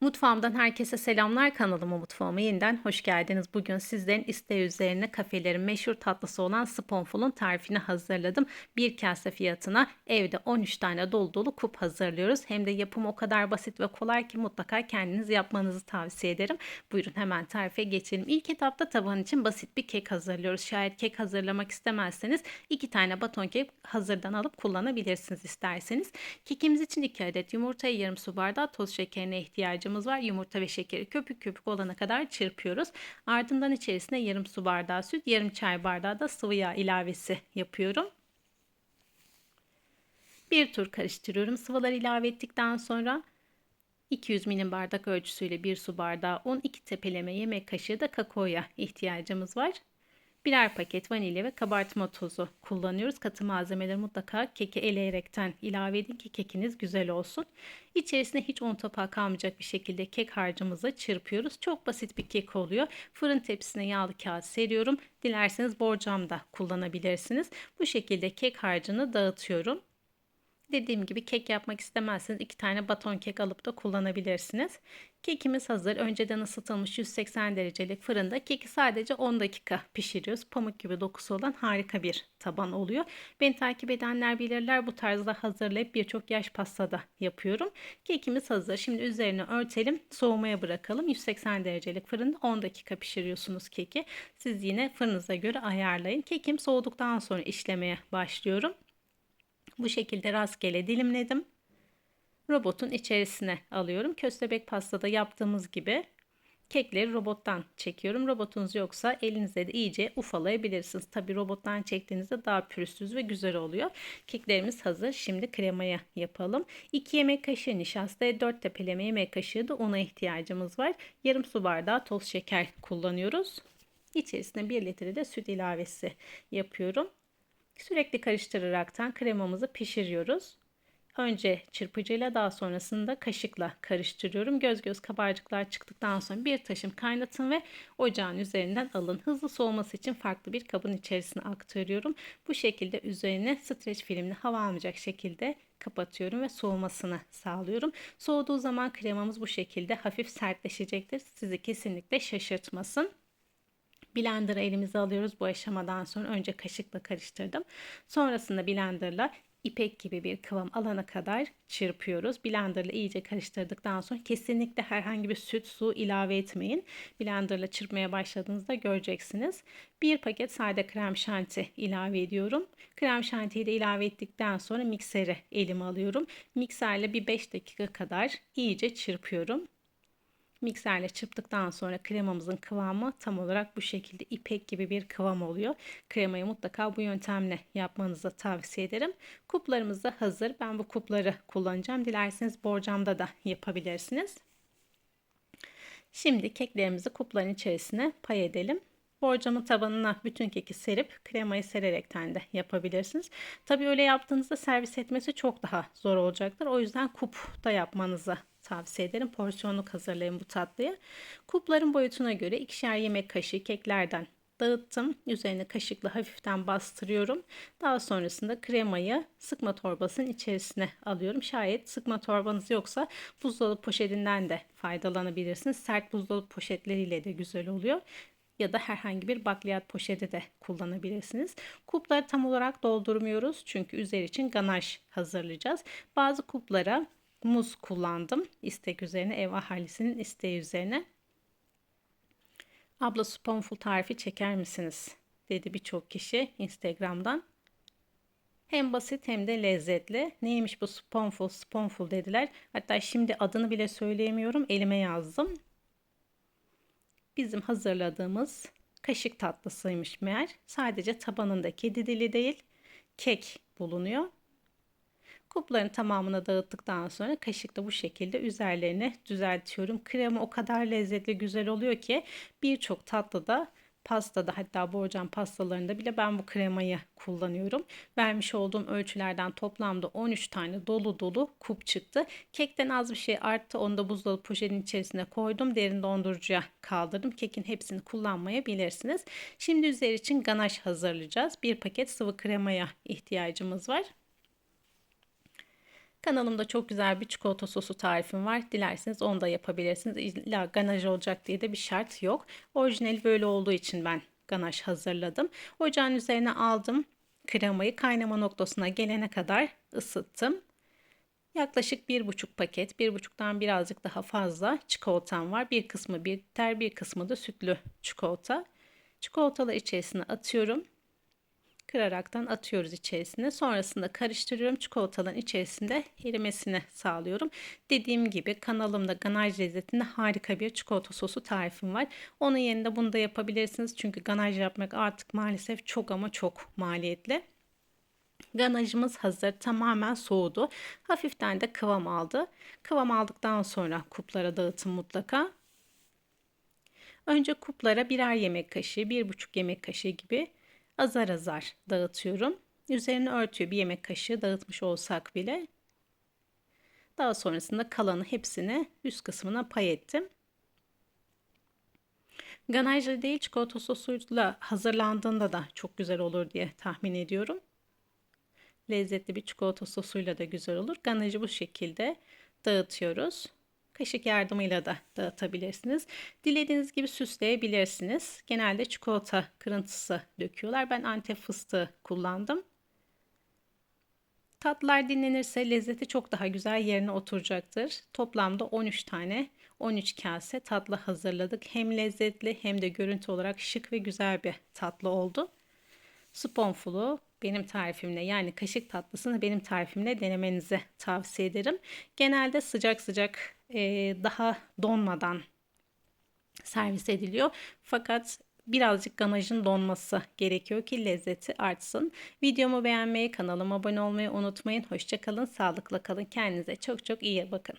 Mutfağımdan herkese selamlar. Kanalıma mutfağıma yeniden hoş geldiniz. Bugün sizlerin isteği üzerine kafelerin meşhur tatlısı olan sponfulun tarifini hazırladım. Bir kase fiyatına evde 13 tane dolu dolu kup hazırlıyoruz. Hem de yapımı o kadar basit ve kolay ki mutlaka kendiniz yapmanızı tavsiye ederim. Buyurun hemen tarife geçelim. İlk etapta taban için basit bir kek hazırlıyoruz. Şayet kek hazırlamak istemezseniz iki tane baton kek hazırdan alıp kullanabilirsiniz isterseniz. Kekimiz için 2 adet yumurtaya yarım su bardağı toz şekerine ihtiyacımız var. Yumurta ve şekeri köpük köpük olana kadar çırpıyoruz. Ardından içerisine yarım su bardağı süt, yarım çay bardağı da sıvı yağ ilavesi yapıyorum. Bir tur karıştırıyorum. Sıvıları ilave ettikten sonra 200 milim bardak ölçüsüyle bir su bardağı un, 2 tepeleme yemek kaşığı da kakaoya ihtiyacımız var. Birer paket vanilya ve kabartma tozu kullanıyoruz. Katı malzemeleri mutlaka keki eleyerekten ilave edin ki kekiniz güzel olsun. İçerisine hiç un topağı kalmayacak bir şekilde kek harcımızı çırpıyoruz. Çok basit bir kek oluyor. Fırın tepsisine yağlı kağıt seriyorum. Dilerseniz borcam da kullanabilirsiniz. Bu şekilde kek harcını dağıtıyorum. Dediğim gibi kek yapmak istemezseniz iki tane baton kek alıp da kullanabilirsiniz. Kekimiz hazır. Önceden ısıtılmış 180 derecelik fırında keki sadece 10 dakika pişiriyoruz. Pamuk gibi dokusu olan harika bir taban oluyor. Beni takip edenler bilirler bu tarzda hazırlayıp birçok yaş pastada yapıyorum. Kekimiz hazır. Şimdi üzerine örtelim. Soğumaya bırakalım. 180 derecelik fırında 10 dakika pişiriyorsunuz keki. Siz yine fırınıza göre ayarlayın. Kekim soğuduktan sonra işlemeye başlıyorum. Bu şekilde rastgele dilimledim. Robotun içerisine alıyorum. Köstebek pastada yaptığımız gibi kekleri robottan çekiyorum. Robotunuz yoksa elinizle de iyice ufalayabilirsiniz. Tabi robottan çektiğinizde daha pürüzsüz ve güzel oluyor. Keklerimiz hazır. Şimdi kremaya yapalım. 2 yemek kaşığı nişastaya 4 tepeleme yemek kaşığı da una ihtiyacımız var. Yarım su bardağı toz şeker kullanıyoruz. İçerisine 1 litre de süt ilavesi yapıyorum. Sürekli karıştıraraktan kremamızı pişiriyoruz. Önce çırpıcıyla daha sonrasında kaşıkla karıştırıyorum. Göz göz kabarcıklar çıktıktan sonra bir taşım kaynatın ve ocağın üzerinden alın. Hızlı soğuması için farklı bir kabın içerisine aktarıyorum. Bu şekilde üzerine streç filmli hava almayacak şekilde kapatıyorum ve soğumasını sağlıyorum. Soğuduğu zaman kremamız bu şekilde hafif sertleşecektir. Sizi kesinlikle şaşırtmasın. Blender'ı elimize alıyoruz bu aşamadan sonra. Önce kaşıkla karıştırdım. Sonrasında blenderla ipek gibi bir kıvam alana kadar çırpıyoruz. Blenderla iyice karıştırdıktan sonra kesinlikle herhangi bir süt, su ilave etmeyin. Blenderla çırpmaya başladığınızda göreceksiniz. Bir paket sade krem şanti ilave ediyorum. Krem şantiyi de ilave ettikten sonra mikseri elime alıyorum. Mikserle bir 5 dakika kadar iyice çırpıyorum. Mikserle çırptıktan sonra kremamızın kıvamı tam olarak bu şekilde ipek gibi bir kıvam oluyor. Kremayı mutlaka bu yöntemle yapmanızı tavsiye ederim. Kuplarımız da hazır. Ben bu kupları kullanacağım. Dilerseniz borcamda da yapabilirsiniz. Şimdi keklerimizi kupların içerisine pay edelim. Borcamın tabanına bütün keki serip kremayı sererekten de yapabilirsiniz. Tabi öyle yaptığınızda servis etmesi çok daha zor olacaktır. O yüzden kupta yapmanızı tavsiye ederim. Porsiyonluk hazırlayın bu tatlıyı. Kupların boyutuna göre ikişer yemek kaşığı keklerden dağıttım. Üzerine kaşıkla hafiften bastırıyorum. Daha sonrasında kremayı sıkma torbasının içerisine alıyorum. Şayet sıkma torbanız yoksa buzdolabı poşetinden de faydalanabilirsiniz. Sert buzdolabı poşetleriyle de güzel oluyor ya da herhangi bir bakliyat poşeti de kullanabilirsiniz. Kupları tam olarak doldurmuyoruz çünkü üzeri için ganaj hazırlayacağız. Bazı kuplara muz kullandım. İstek üzerine ev ahalisinin isteği üzerine. Abla sponful tarifi çeker misiniz? dedi birçok kişi Instagram'dan. Hem basit hem de lezzetli. Neymiş bu sponful sponful dediler. Hatta şimdi adını bile söyleyemiyorum. Elime yazdım. Bizim hazırladığımız kaşık tatlısıymış meğer. Sadece tabanında kedi dili değil kek bulunuyor. Kupların tamamını dağıttıktan sonra kaşıkla bu şekilde üzerlerine düzeltiyorum. Krema o kadar lezzetli güzel oluyor ki birçok tatlıda pastada hatta borcam pastalarında bile ben bu kremayı kullanıyorum. Vermiş olduğum ölçülerden toplamda 13 tane dolu dolu kup çıktı. Kekten az bir şey arttı. Onu da buzdolabı poşetin içerisine koydum. Derin dondurucuya kaldırdım. Kekin hepsini kullanmayabilirsiniz. Şimdi üzeri için ganaj hazırlayacağız. Bir paket sıvı kremaya ihtiyacımız var. Kanalımda çok güzel bir çikolata sosu tarifim var. Dilerseniz onu da yapabilirsiniz. İlla ganaj olacak diye de bir şart yok. Orijinali böyle olduğu için ben ganaj hazırladım. Ocağın üzerine aldım. Kremayı kaynama noktasına gelene kadar ısıttım. Yaklaşık bir buçuk paket, bir buçuktan birazcık daha fazla çikolatam var. Bir kısmı bitter, bir kısmı da sütlü çikolata. Çikolatalı içerisine atıyorum. Kıraraktan atıyoruz içerisine. Sonrasında karıştırıyorum. Çikolataların içerisinde erimesini sağlıyorum. Dediğim gibi kanalımda ganaj lezzetinde harika bir çikolata sosu tarifim var. Onun yerine bunu da yapabilirsiniz. Çünkü ganaj yapmak artık maalesef çok ama çok maliyetli. Ganajımız hazır. Tamamen soğudu. Hafiften de kıvam aldı. Kıvam aldıktan sonra kuplara dağıtın mutlaka. Önce kuplara birer yemek kaşığı, bir buçuk yemek kaşığı gibi azar azar dağıtıyorum. Üzerine örtüyor bir yemek kaşığı dağıtmış olsak bile. Daha sonrasında kalanı hepsini üst kısmına pay ettim. Ganajlı değil çikolata sosuyla hazırlandığında da çok güzel olur diye tahmin ediyorum. Lezzetli bir çikolata sosuyla da güzel olur. Ganajı bu şekilde dağıtıyoruz. Kaşık yardımıyla da dağıtabilirsiniz. Dilediğiniz gibi süsleyebilirsiniz. Genelde çikolata kırıntısı döküyorlar. Ben antep fıstığı kullandım. Tatlılar dinlenirse lezzeti çok daha güzel yerine oturacaktır. Toplamda 13 tane 13 kase tatlı hazırladık. Hem lezzetli hem de görüntü olarak şık ve güzel bir tatlı oldu. Sponfulu benim tarifimle yani kaşık tatlısını benim tarifimle denemenizi tavsiye ederim. Genelde sıcak sıcak e, daha donmadan servis ediliyor. Fakat birazcık ganajın donması gerekiyor ki lezzeti artsın. Videomu beğenmeyi, kanalıma abone olmayı unutmayın. Hoşçakalın, sağlıkla kalın. Kendinize çok çok iyi bakın.